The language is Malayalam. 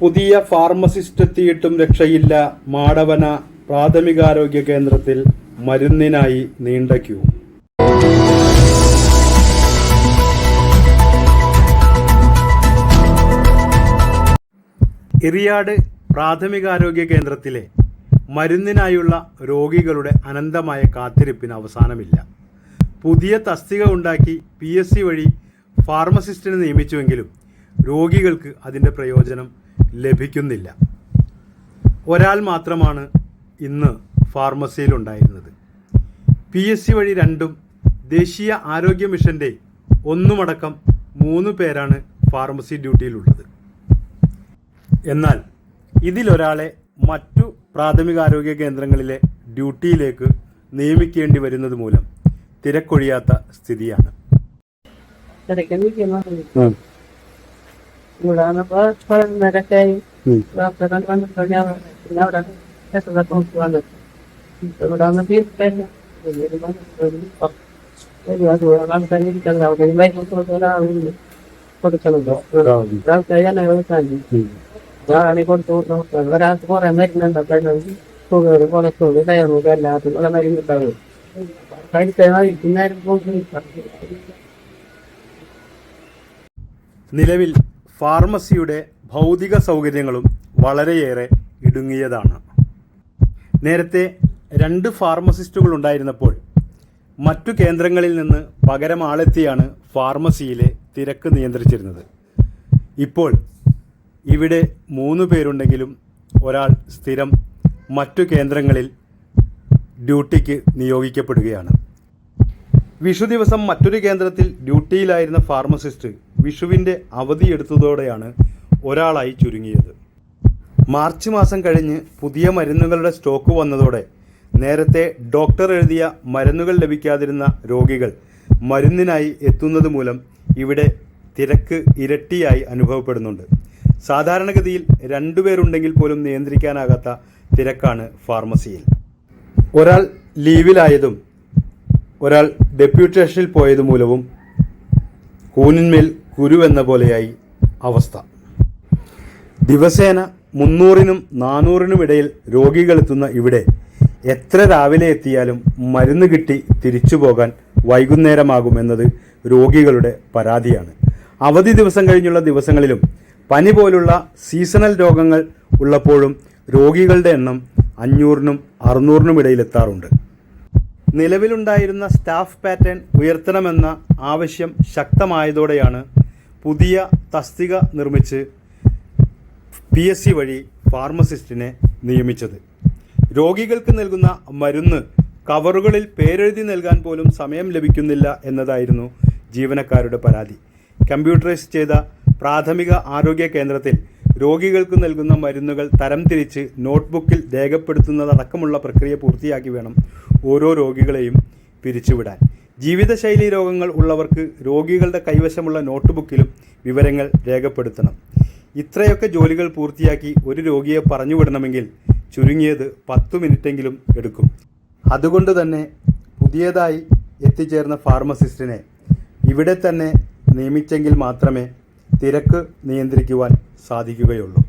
പുതിയ ഫാർമസിസ്റ്റ് എത്തിയിട്ടും രക്ഷയില്ല മാടവന പ്രാഥമികാരോഗ്യ കേന്ദ്രത്തിൽ മരുന്നിനായി നീണ്ട ക്യൂ. എറിയാട് പ്രാഥമികാരോഗ്യ കേന്ദ്രത്തിലെ മരുന്നിനായുള്ള രോഗികളുടെ അനന്തമായ കാത്തിരിപ്പിന് അവസാനമില്ല. പുതിയ തസ്തിക ഉണ്ടാക്കി പി എസ് സി വഴി ഫാർമസിസ്റ്റിനെ നിയമിച്ചുവെങ്കിലും രോഗികൾക്ക് അതിന്റെ പ്രയോജനം ലഭിക്കുന്നില്ല. ഒരാൾ മാത്രമാണ് ഇന്ന് ഫാർമസിയിലുണ്ടായിരുന്നത് പി എസ് സി വഴി രണ്ടും ദേശീയ ആരോഗ്യ മിഷന്റെ ഒന്നുമടക്കം മൂന്ന് പേരാണ് ഫാർമസി ഡ്യൂട്ടിയിലുള്ളത്. എന്നാൽ ഇതിലൊരാളെ മറ്റു പ്രാഥമികാരോഗ്യ കേന്ദ്രങ്ങളിലെ ഡ്യൂട്ടിയിലേക്ക് നിയമിക്കേണ്ടി വരുന്നത് മൂലം തിരക്കൊഴിയാത്ത സ്ഥിതിയാണ്. കൊടുക്കണല്ലോ ഞാൻ കൊടുത്തു ഒരാൾക്ക് കുറെ മരുന്നുണ്ട്. ഷുഗർ കൊളസ്ട്രോൾ ഡയബറ്റീസ് എല്ലാത്തിനും ഉള്ള മരുന്ന് ഉണ്ടാവും പോയി നിലവിൽ ഫാർമസിയുടെ ഭൗതിക സൗകര്യങ്ങളും വളരെയേറെ ഇടുങ്ങിയതാണ്. നേരത്തെ രണ്ട് ഫാർമസിസ്റ്റുകൾ ഉണ്ടായിരുന്നപ്പോൾ മറ്റു കേന്ദ്രങ്ങളിൽ നിന്ന് പകരം ആളെത്തിയാണ് ഫാർമസിയിലെ തിരക്ക് നിയന്ത്രിച്ചിരുന്നത്. ഇപ്പോൾ ഇവിടെ മൂന്ന് പേരുണ്ടെങ്കിലും ഒരാൾ സ്ഥിരം മറ്റു കേന്ദ്രങ്ങളിൽ ഡ്യൂട്ടിക്ക് നിയോഗിക്കപ്പെടുകയാണ്. വിഷു ദിവസം മറ്റൊരു കേന്ദ്രത്തിൽ ഡ്യൂട്ടിയിലായിരുന്ന ഫാർമസിസ്റ്റ് വിഷുവിന്റെ അവധിയെടുത്തതോടെയാണ് ഒരാളായി ചുരുങ്ങിയത്. മാർച്ച് മാസം കഴിഞ്ഞ് പുതിയ മരുന്നുകളുടെ സ്റ്റോക്ക് വന്നതോടെ നേരത്തെ ഡോക്ടർ എഴുതിയ മരുന്നുകൾ ലഭിക്കാതിരുന്ന രോഗികൾ മരുന്നിനായി എത്തുന്നത് മൂലം ഇവിടെ തിരക്ക് ഇരട്ടിയായി അനുഭവപ്പെടുന്നുണ്ട്. സാധാരണഗതിയിൽ രണ്ടുപേരുണ്ടെങ്കിൽ പോലും നിയന്ത്രിക്കാനാകാത്ത തിരക്കാണ് ഫാർമസിയിൽ. ഒരാൾ ലീവിലായതും ഒരാൾ ഡെപ്യൂട്ടേഷനിൽ പോയത് മൂലവും കൂനിന്മേൽ കുരുവെന്ന പോലെയായി അവസ്ഥ. ദിവസേന മുന്നൂറിനും നാനൂറിനും ഇടയിൽ രോഗികളെത്തുന്ന ഇവിടെ എത്ര രാവിലെ എത്തിയാലും മരുന്ന് കിട്ടി തിരിച്ചു പോകാൻ വൈകുന്നേരമാകുമെന്നത് രോഗികളുടെ പരാതിയാണ്. അവധി ദിവസം കഴിഞ്ഞുള്ള ദിവസങ്ങളിലും പനി പോലുള്ള സീസണൽ രോഗങ്ങൾ ഉള്ളപ്പോഴും രോഗികളുടെ എണ്ണം അഞ്ഞൂറിനും അറുന്നൂറിനും ഇടയിലെത്താറുണ്ട്. നിലവിലുണ്ടായിരുന്ന സ്റ്റാഫ് പാറ്റേൺ ഉയർത്തണമെന്ന ആവശ്യം ശക്തമായതോടെയാണ് പുതിയ തസ്തിക നിർമ്മിച്ച് പി എസ് സി വഴി ഫാർമസിസ്റ്റിനെ നിയമിച്ചത്. രോഗികൾക്ക് നൽകുന്ന മരുന്ന് കവറുകളിൽ പേരെഴുതി നൽകാൻ പോലും സമയം ലഭിക്കുന്നില്ല എന്നതായിരുന്നു ജീവനക്കാരുടെ പരാതി. കമ്പ്യൂട്ടറൈസ് ചെയ്ത പ്രാഥമിക ആരോഗ്യ കേന്ദ്രത്തിൽ രോഗികൾക്ക് നൽകുന്ന മരുന്നുകൾ തരംതിരിച്ച് നോട്ട്ബുക്കിൽ രേഖപ്പെടുത്തുന്നതടക്കമുള്ള പ്രക്രിയ പൂർത്തിയാക്കി വേണം ഓരോ രോഗികളെയും പിരിച്ചുവിടാൻ. ജീവിതശൈലി രോഗങ്ങൾ ഉള്ളവർക്ക് രോഗികളുടെ കൈവശമുള്ള നോട്ട്ബുക്കിലും വിവരങ്ങൾ രേഖപ്പെടുത്തണം. ഇത്രയൊക്കെ ജോലികൾ പൂർത്തിയാക്കി ഒരു രോഗിയെ പറഞ്ഞുവിടണമെങ്കിൽ ചുരുങ്ങിയത് പത്തു മിനിറ്റെങ്കിലും എടുക്കും. അതുകൊണ്ട് തന്നെ പുതിയതായി എത്തിച്ചേർന്ന ഫാർമസിസ്റ്റിനെ ഇവിടെ തന്നെ നിയമിച്ചെങ്കിൽ മാത്രമേ തിരക്ക് നിയന്ത്രിക്കുവാൻ സാധിക്കുകയുള്ളൂ.